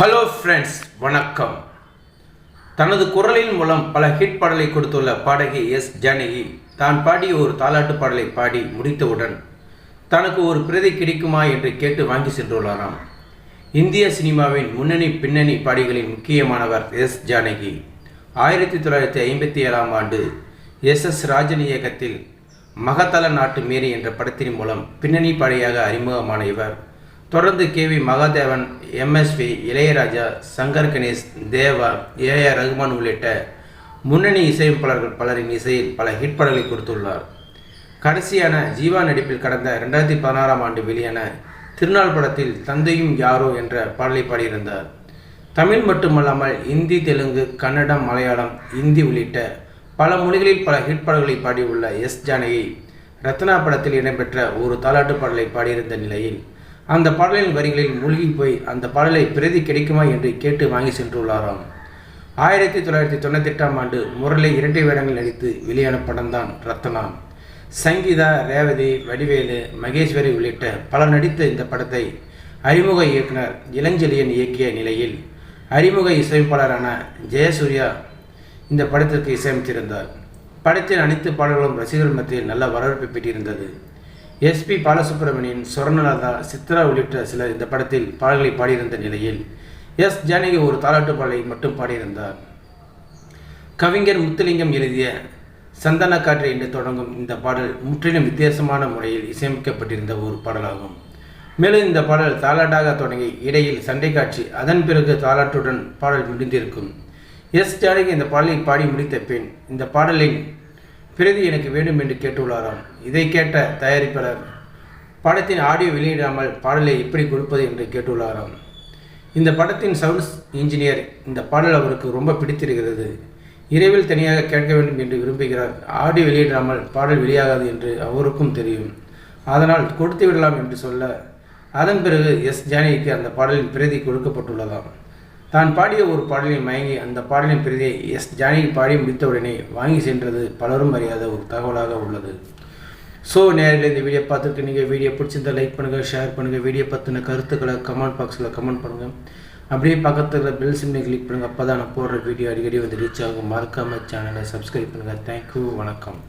Hello friends வணக்கம். தனது குரலின் மூலம் பல ஹிட் பாடலை கொடுத்துள்ள பாடகி எஸ் ஜானகி தான் பாடிய ஒரு தாலாட்டு பாடலை பாடி முடித்தவுடன் தனக்கு ஒரு பிரதி கிடைக்குமா என்று கேட்டு வாங்கி சென்றுள்ளாராம். இந்திய சினிமாவின் முன்னணி பின்னணி பாடிகளின் முக்கியமானவர் எஸ் ஜானகி. ஆயிரத்தி தொள்ளாயிரத்தி ஐம்பத்தி ஏழாம் ஆண்டு எஸ் எஸ் ராஜன் இயக்கத்தில் மகதல நாட்டு மேரி என்ற படத்தின் மூலம் பின்னணி பாடியாக அறிமுகமான இவர். தொடர்ந்து K V Mahadevan MSV Ilaiyaraaja Shankar Ganesh Deva A R Rahman உள்ளிட்ட முன்னணி இசையமைப்பாளர்கள் பலரின் இசையில் பல ஹிட் பாடல்களை கொடுத்துள்ளார். கடைசியான ஜீவா நடிப்பில் கடந்த ரெண்டாயிரத்தி பதினாறாம் ஆண்டு வெளியான திருநாள் படத்தில் தந்தையும் யாரோ என்ற பாடலை பாடியிருந்தார். தமிழ் மட்டுமல்லாமல் இந்தி தெலுங்கு கன்னடம் மலையாளம் இந்தி உள்ளிட்ட பல மொழிகளில் பல ஹிட் பாடல்களை பாடியுள்ள எஸ் ஜானகி ரத்னா படத்தில் இடம்பெற்ற ஒரு தாலாட்டு பாடலை பாடியிருந்த நிலையில் அந்த பாடலின் வரிகளில் மூழ்கி போய் அந்த பாடலை பிரதி கிடைக்குமா என்று கேட்டு வாங்கி சென்றுள்ளாராம். ஆயிரத்தி தொள்ளாயிரத்தி தொண்ணூற்றி எட்டாம் ஆண்டு முரளி இரட்டை வேடங்கள் நடித்து வெளியான படம்தான் ரத்னா சங்கீதா ரேவதி வடிவேலு மகேஸ்வரி உள்ளிட்ட பலர் நடித்த இந்த படத்தை அறிமுக இயக்குனர் இளஞ்செழியன் இயக்கிய நிலையில் அறிமுக இசையமைப்பாளரான ஜெயசூர்யா இந்த படத்திற்கு இசையமைத்திருந்தார். படத்தின் அனைத்து பாடல்களும் ரசிகர்கள் மத்தியில் நல்ல வரவேற்பை பெற்றிருந்தது. எஸ்பி பாலசுப்ரமணியன் சொர்ணலதா சித்ரா உள்ளிட்ட சிலர் இந்த படத்தில் பாடல்களை பாடியிருந்த நிலையில் எஸ் ஜானகி ஒரு தாலாட்டு பாடலை மட்டும் பாடியிருந்தார். கவிஞர் முத்துலிங்கம் எழுதிய சந்தன காற்று என்று தொடங்கும் இந்த பாடல் முற்றிலும் வித்தியாசமான முறையில் இசையமைக்கப்பட்டிருந்த ஒரு பாடலாகும். மேலும் இந்த பாடல் தாலாட்டாக தொடங்கி இடையில் சண்டை காட்சி அதன் பிறகு தாலாட்டுடன் பாடல் முடிந்திருக்கும். எஸ் ஜானகி இந்த பாடலை பாடி முடித்த பின் இந்த பாடலின் பிரதி எனக்கு வேண்டும் என்று கேட்டுள்ளாராம். இதை கேட்ட தயாரிப்பாளர் படத்தின் ஆடியோ வெளியிடாமல் பாடலை எப்படி கொடுப்பது? என்று கேட்டுள்ளாராம். இந்த படத்தின் சவுண்ட்ஸ் இன்ஜினியர் இந்த பாடல் அவருக்கு ரொம்ப பிடித்திருக்கிறது. இரவில் தனியாக கேட்க வேண்டும் என்று விரும்புகிறார். ஆடியோ வெளியிடாமல் பாடல் வெளியாகாது என்று அவருக்கும் தெரியும். அதனால் கொடுத்து விடலாம் என்று சொல்ல அதன் பிறகு எஸ். ஜானகிக்கு அந்த பாடலின் பிரதி கொடுக்கப்பட்டுள்ளதாம். தான் பாடிய ஒரு பாடலில் மயங்கி அந்த பாடலின் பிரதியை எஸ். ஜானகி பாடி முடித்தவுடனே வாங்கி சென்றது பலரும் அறியாத ஒரு தகவலாக உள்ளது. ஸோ நேரில் இந்த வீடியோ பார்த்துருக்கு நீங்கள் வீடியோ பிடிச்சிருந்தால் லைக் பண்ணுங்கள் ஷேர் பண்ணுங்கள் வீடியோ பற்றின கருத்துக்களை கமெண்ட் பாக்ஸில் கமெண்ட் பண்ணுங்கள் அப்படியே பக்கத்தில் பெல் சிம்னை கிளிக் பண்ணுங்கள் அப்போ தான் நான் போடுற வீடியோ அடிக்கடி வந்து ரீச் ஆகும். மறக்காமல் சேனலை சப்ஸ்கிரைப் பண்ணுங்கள் தேங்க்யூ வணக்கம்.